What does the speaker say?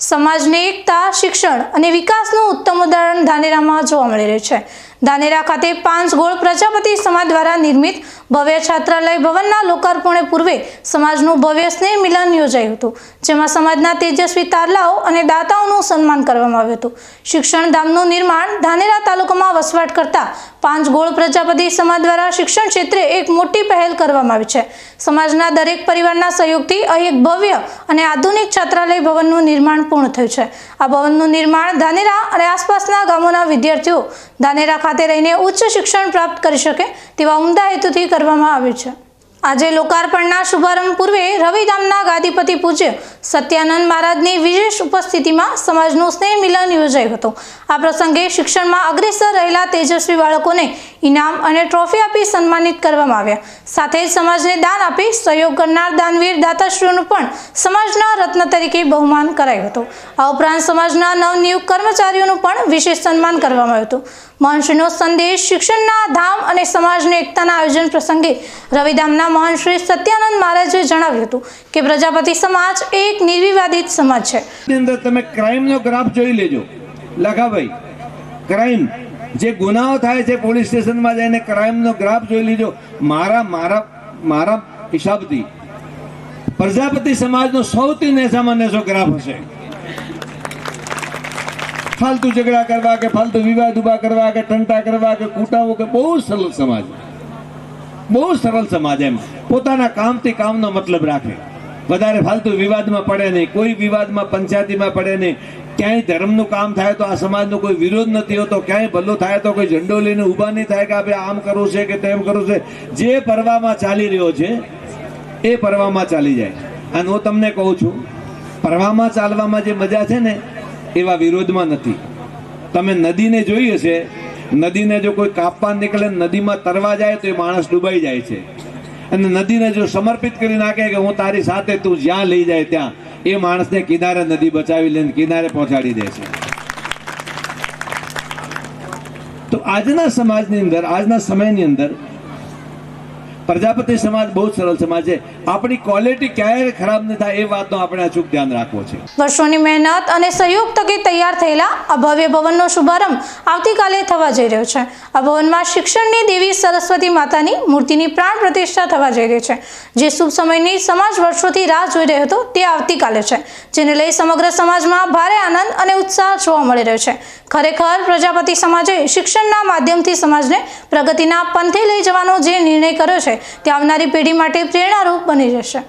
સમાજની એકતા શિક્ષણ અને વિકાસનું ઉત્તમ ઉદાહરણ ધાનેરામાં જોવા મળી રહ્યું છે. ધાનેરા ખાતે પાંચ ગોળ પ્રજાપતિ સમાજ દ્વારા નિર્મિત ભવ્ય છાત્રાલય ભવનના લોકાર્પણે પૂર્વે સમાજનું ભવ્ય સ્નેહ મિલન યોજાયું હતું, જેમાં સમાજના તેજસ્વી તારલાઓ અને દાતાઓનું સન્માન કરવામાં આવ્યું હતું. શિક્ષણ ધામનું નિર્માણ ધાનેરા તાલુકામાં વસવાટ કરતા પાંચ ગોળ પ્રજાપતિ સમાજ દ્વારા શિક્ષણ ક્ષેત્રે એક મોટી પહેલ કરવામાં આવી છે. સમાજના દરેક પરિવારના સહયોગથી અહીં એક ભવ્ય અને આધુનિક છાત્રાલય ભવનનું નિર્માણ પૂર્ણ થયું છે. આ ભવનનું નિર્માણ ધાનેરા અને આસપાસના ગામોના વિદ્યાર્થીઓ ધાનેરા ખાતે રહીને ઉચ્ચ શિક્ષણ પ્રાપ્ત કરી શકે તેવા ઉમદા હેતુથી કરવામાં આવ્યું છે. આજે લોકાર્પણના શુભારંભ પૂર્વે રવિધામના ગાદીપતિ પૂજ્ય સત્યાનંદ મહારાજની વિશેષ ઉપસ્થિતિમાં સમાજનું સ્નેહ મિલન યોજાયું હતું. આ પ્રસંગે શિક્ષણમાં અગ્રેસર રહેલા તેજસ્વી બાળકોને ઇનામ અને ટ્રોફી આપી સન્માનિત કરવામાં આવ્યા. સાથે જ સમાજને દાન આપી સહયોગ કરનાર દાનવીર દાતાશ્રીઓનું પણ સમાજના રત્ન તરીકે બહુમાન કરાયું હતું. આ ઉપરાંત સમાજના નવનિયુક્ત કર્મચારીઓનું પણ વિશેષ સન્માન કરવામાં આવ્યું હતું. મહર્ષિનો સંદેશ શિક્ષણના ધામ અને સમાજને એકતાના આયોજન પ્રસંગે રવિધામના મહંશ્રી સત્યાનંદ મહારાજે જણાવ્યું હતું કે પ્રજાપતિ સમાજ એક નિર્વિવાદિત સમાજ છે. અંદર તમે ક્રાઇમનો ગ્રાફ જોઈ લેજો. લખાભાઈ ક્રાઇમ જે ગુનાઓ થાય છે પોલીસ સ્ટેશનમાં જઈને ક્રાઇમનો ગ્રાફ જોઈ લીધો મારા મારા મારા હિસાબથી. પ્રજાપતિ સમાજનો સૌથી નેસામાં નેસો ગ્રાફ હશે. ફાલતુ ઝઘડા કરવા કે ફાલતુ વિવાદ ઊભા કરવા કે ટંટા કરવા કે કૂટાવો કે બહુ સરળ સમાજ. બહુ સરળ સમાજ એમ. પોતાના કામથી કામનો મતલબ રાખે. વધારે ફાલતુ વિવાદમાં પડે નહીં. કોઈ વિવાદમાં, પંચાયતીમાં પડે નહીં. ક્યાંય ધર્મનું કામ થાય તો આ સમાજનો કોઈ વિરોધ નથી હોતો, ક્યાંય ભલો થાય તો કોઈ ઝંડો લઈને ઊભા નહીં થાય કે આપણે આમ કરવું છે કે તેમ કરવું છે. જે પરવામાં ચાલી રહ્યો છે, એ પરવામાં ચાલી જાય. અને હું તમને કહું છું, પરવામાં ચાલવામાં જે મજા છે ને, એવા વિરોધમાં નથી. તમે નદીને જોઈ હશે, નદીને જો કોઈ કાપવા નીકળે, નદીમાં તરવા જાય તો એ માણસ ડૂબાઈ જાય છે. અને નદીને જો સમર્પિત કરી નાખે કે હું તારી સાથે તું જ્યાં લઈ જાય ત્યાં એ માણસને કિનારે નદી બચાવી લઈને કિનારે પહોંચાડી દે છે. તો આજના સમાજની અંદર, આજના સમયની અંદર પ્રજાપતિ સમાજ બહુ સરળ સમાજ છે. આપણી ક્વોલિટી ક્યારે ખરાબ ન થાય એ વાતનો આપણે અચૂક ધ્યાન રાખવો છે. વર્ષોની મહેનત અને સહયોગ તકે તૈયાર થયેલા આ ભવ્ય ભવનનો શુભારંભ આવતીકાલે થવા જઈ રહ્યો છે. આ ભવનમાં શિક્ષણની દેવી સરસ્વતી માતાની મૂર્તિની પ્રાણ પ્રતિષ્ઠા થવા જઈ રહી છે. જે શુભ સમયની સમાજ વર્ષોથી રાહ જોઈ રહ્યો હતો તે આવતીકાલે છે, જેને લઈ સમગ્ર સમાજમાં ભારે આનંદ અને ઉત્સાહ જોવા મળી રહ્યો છે. ખરેખર પ્રજાપતિ સમાજે શિક્ષણના માધ્યમથી સમાજને પ્રગતિના પંથે લઈ જવાનો જે નિર્ણય કર્યો છે તે આવનારી પેઢી માટે પ્રેરણારૂપ બની રહેશે